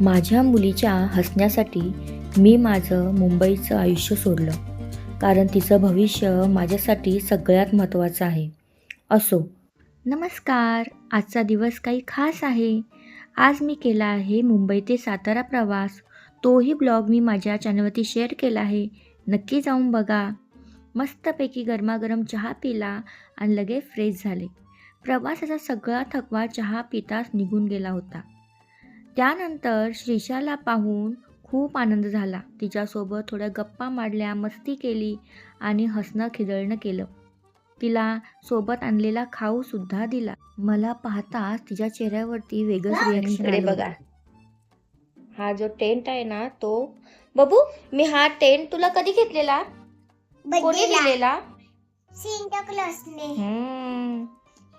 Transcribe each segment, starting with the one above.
माझ्या मुलीच्या हसण्यासाठी मी माझं मुंबईचं आयुष्य सोडलं. कारण तिचं भविष्य माझ्यासाठी सगळ्यात महत्त्वाचं आहे. असो. नमस्कार. आजचा दिवस काही खास आहे. आज मी केला आहे मुंबई ते सातारा प्रवास. तोही ब्लॉग मी माझ्या चॅनलवरती शेअर केला आहे. नक्की जाऊन बघा. मस्तपैकी गरमागरम चहा पिला आणि लगेच फ्रेश झाले. प्रवासाचा सगळा थकवा चहा पिताच निघून गेला होता. त्यानंतर श्रीषाला पाहून खूप आनंद झाला. तिच्यासोबत थोड्या गप्पा मारल्या मस्ती केली आणि हसणं खिदळणं केलं. तिला सोबत आणलेला खाऊ सुद्धा दिला. मला पाहताच तिच्या चेहऱ्यावरती वेगळंच रिॲक्शन इकडे बघा. हा जो टेंट आहे ना तो बबू मी हा टेंट तुला कधी घेतलेला? कोणी दिलेला? सेंटा क्लॉसने हम्म.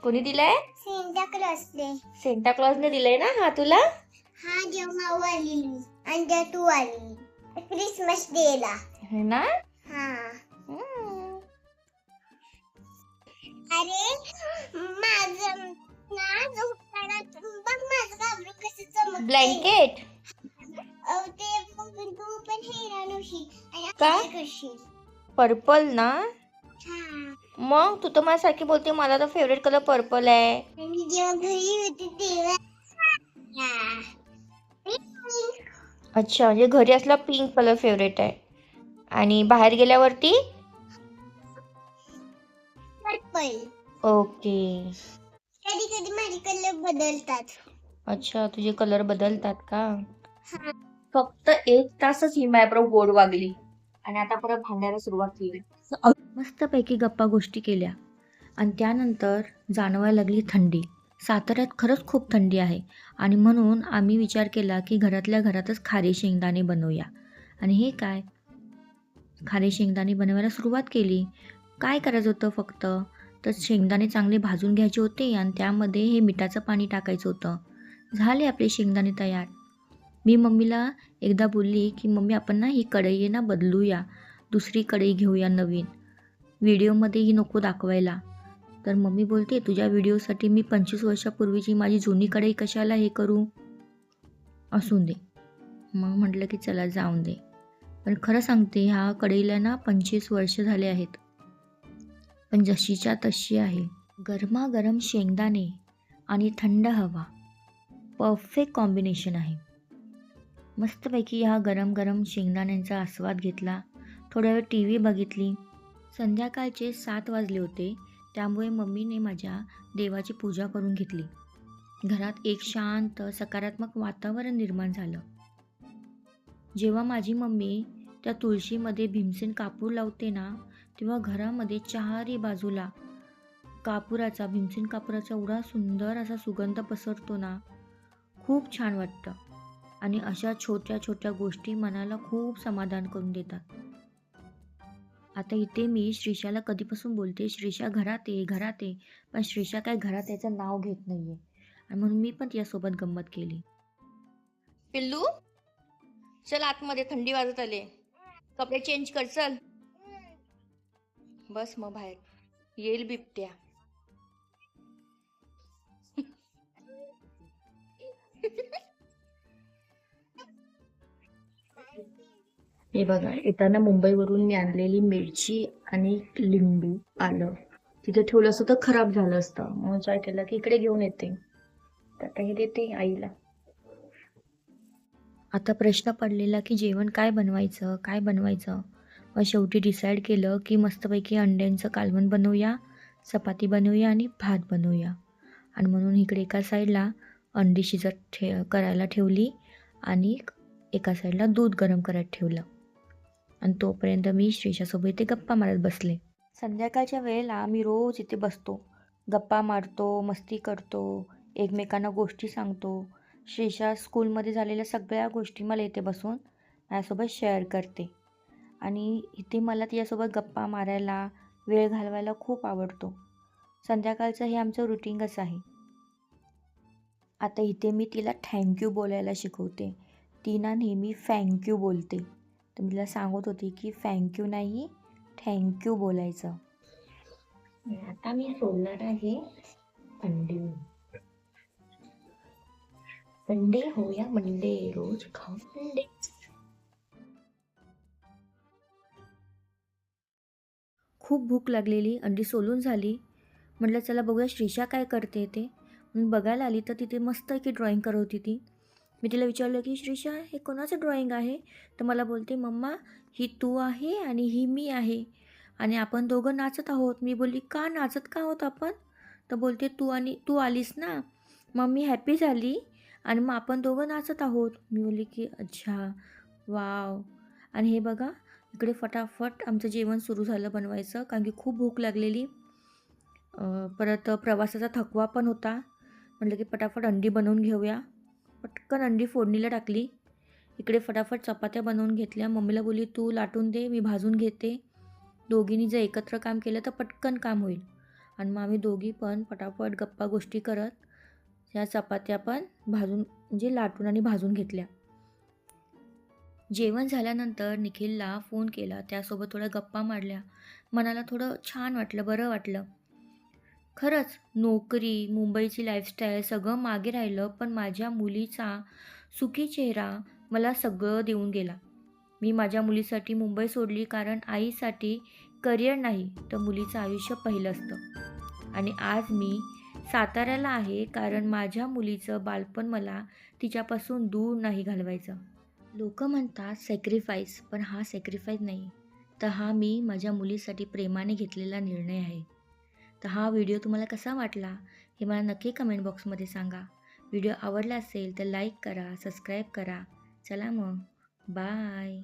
कोणी दिलाय? सेंटा क्लॉसने सेंटा क्लॉजने दिलाय ना हा तुला? हा जेव्हा आली आणि त्या तू आली क्रिसमस डेला है ना हा हम्म. अरे माझं ना झोपताना बघ माझं घाबरून कसं चमकतंय. ब्लँकेट अहो, ते बघून तू पण हैराण होशील आणि का? आश्चर्य करशील. पर्पल ना हा मग तू तर माझ्यासारखी बोलते मला तर फेवरेट कलर पर्पल आहे आणि जेव्हा घरी होते तेव्हा हा. अच्छा म्हणजे घरी असला पिंक कलर फेवरेट आहे. आणि बाहेर गेल्यावरती? पर्पल ओके कधी कधी माझे कलर बदलतात. अच्छा तुझे कलर बदलतात का? हा. फक्त एक तासच ही मॅप्रो गोड वागली. आणि आता परत भांडायला सुरुवात केली. मस्तपैकी गप्पा गोष्टी केल्या. आणि त्यानंतर जाणवायला लागली थंडी. साताऱ्यात खरंच खूप थंडी आहे. आणि म्हणून आम्ही विचार केला की घरातल्या घरातच खारे शेंगदाणे बनवूया. आणि हे काय? खारे शेंगदाणे बनवायला सुरुवात केली. काय करायचं होतं फक्त? तर शेंगदाणे चांगले भाजून घ्यायचे होते आणि त्यामध्ये हे मिठाचं पाणी टाकायचं होतं. झाले आपले शेंगदाणे तयार. मी मम्मीला एकदा बोलली की मम्मी आपण ना ही कढई ना बदलूया. दुसरी कढई घेऊया नवीन. व्हिडिओमध्ये ही नको दाखवायला. तर मम्मी बोलते तुझ्या व्हिडिओसाठी मी पंचवीस वर्षापूर्वीची माझी जुनी कढई कशाला हे करू? असू दे. मग म्हटलं की चला जाऊन दे. पण खरं सांगते ह्या कढईला ना पंचवीस वर्ष झाले आहेत. पण जशीच्या तशी आहे. गरमागरम शेंगदाणे आणि थंड हवा. परफेक्ट कॉम्बिनेशन आहे. मस्तपैकी ह्या गरम गरम शेंगदाण्यांचा आस्वाद घेतला. थोड्या वेळ टी व्ही बघितली. संध्याकाळचे सात वाजले होते. त्यामुळे मम्मीने माझ्या देवाची पूजा करून घेतली. घरात एक शांत सकारात्मक वातावरण निर्माण झालं. जेव्हा माझी मम्मी त्या तुळशीमध्ये भीमसेन कापूर लावते ना तेव्हा घरामध्ये चारही बाजूला कापुराचा भीमसेन कापुराचा एवढा सुंदर असा सुगंध पसरतो ना खूप छान वाटतं. आणि अशा छोट्या छोट्या गोष्टी मनाला खूप समाधान करून देतात. आता इथे मी श्रीषाला कधीपासून बोलते श्रीषा घरात ये घरात ये. पण श्रीषा काय घरात याचं नाव घेत नाहीये. आणि म्हणून मी पण तिच्यासोबत गंमत केली. पिल्लू चल आतमध्ये थंडी वाजत आले कपडे चेंज कर चल. बस मग बाहेर. येईल बिबट्या. हे बघा येताना मुंबईवरून मी आणलेली मिरची आणि लिंबू आलं तिथे ठेवलं असतं तर खराब झालं असतं. मग काय केलं की इकडे घेऊन येते. तर आता हे देते आईला. आता प्रश्न पडलेला की जेवण काय बनवायचं काय बनवायचं? मग शेवटी डिसाईड केलं की मस्तपैकी अंड्यांचं कालवण बनवूया चपाती बनवूया आणि भात बनवूया. आणि म्हणून इकडे एका साईडला अंडी शिजत ठे करायला ठेवली आणि एका साईडला दूध गरम करायला ठेवलं. आणि तोपर्यंत मी श्रीशासोबत इथे गप्पा मारत बसले. संध्याकाळच्या वेळेला मी रोज इथे बसतो. गप्पा मारतो मस्ती करतो एकमेकांना गोष्टी सांगतो. श्रीशा स्कूलमध्ये झालेल्या सगळ्या गोष्टी मला इथे बसून माझ्यासोबत शेअर करते. आणि इथे मला तिच्यासोबत गप्पा मारायला वेळ घालवायला खूप आवडतो. संध्याकाळचं हे आमचं रुटीनच आहे. आता इथे मी तिला थँक्यू बोलायला शिकवते. ती ना नेहमी थँक्यू बोलते. तर मी तिला सांगत होती की थँक्यू नाही थँक्यू बोलायचं. आता मी सोडणार आहे अंडी संडे हो या मंडे रोज खाऊ अंडे खूप भूक लागलेली अंडी सोलून झाली. म्हटलं चला बघूया श्रीषा काय करते ते. म्हणून बघायला आली तर तिथे मस्त की ड्रॉइंग करत होती ती. मी तिला विचारलं की श्रीषा हे कोणाचं ड्रॉइंग आहे? तर मला बोलते मम्मा ही तू आहे आणि ही मी आहे आणि आपण दोघं नाचत आहोत. मी बोलली का नाचत? का आहोत आपण? तर बोलते तू आणि तू आलीस ना मग मी हॅपी झाली आणि मग आपण दोघं नाचत आहोत. मी बोलली की अच्छा वाव. आणि हे बघा इकडे फटाफट आमचं जेवण सुरू झालं बनवायचं कारण की खूप भूक लागलेली. परत प्रवासाचा थकवा पण होता. म्हटलं की फटाफट अंडी बनवून घेऊया. पटकन अंडी फोडणीला टाकली. इकडे फटाफट चपात्या बनवून घेतल्या. मम्मीला बोलली तू लाटून दे मी भाजून घेते. दोघींनी जर एकत्र काम केलं तर पटकन काम होईल. आणि मग आम्ही दोघी पण पटापट गप्पा गोष्टी करत ह्या चपात्या पण भाजून म्हणजे लाटून आणि भाजून घेतल्या. जेवण झाल्यानंतर निखिलला फोन केला. त्यासोबत थोड्या गप्पा मारल्या. मनाला थोडं छान वाटलं बरं वाटलं. खरंच नोकरी मुंबईची लाईफस्टाईल सगळं मागे राहिलं पण माझ्या मुलीचा सुखी चेहरा मला सगळं देऊन गेला. मी माझ्या मुलीसाठी मुंबई सोडली कारण आईसाठी करिअर नाही तर मुलीचं आयुष्य पहिलं असतं. आणि आज मी साताऱ्याला आहे कारण माझ्या मुलीचं बालपण मला तिच्यापासून दूर नाही घालवायचं. लोक म्हणतात सॅक्रिफाईस पण हा सॅक्रिफाईस नाही. तर हा मी माझ्या मुलीसाठी प्रेमाने घेतलेला निर्णय आहे. तर हा व्हिडिओ तुम्हाला कसा वाटला हे मला नक्की कमेंट बॉक्समध्ये सांगा. व्हिडिओ आवडला असेल तर लाईक करा सबस्क्राईब करा. चला मग. बाय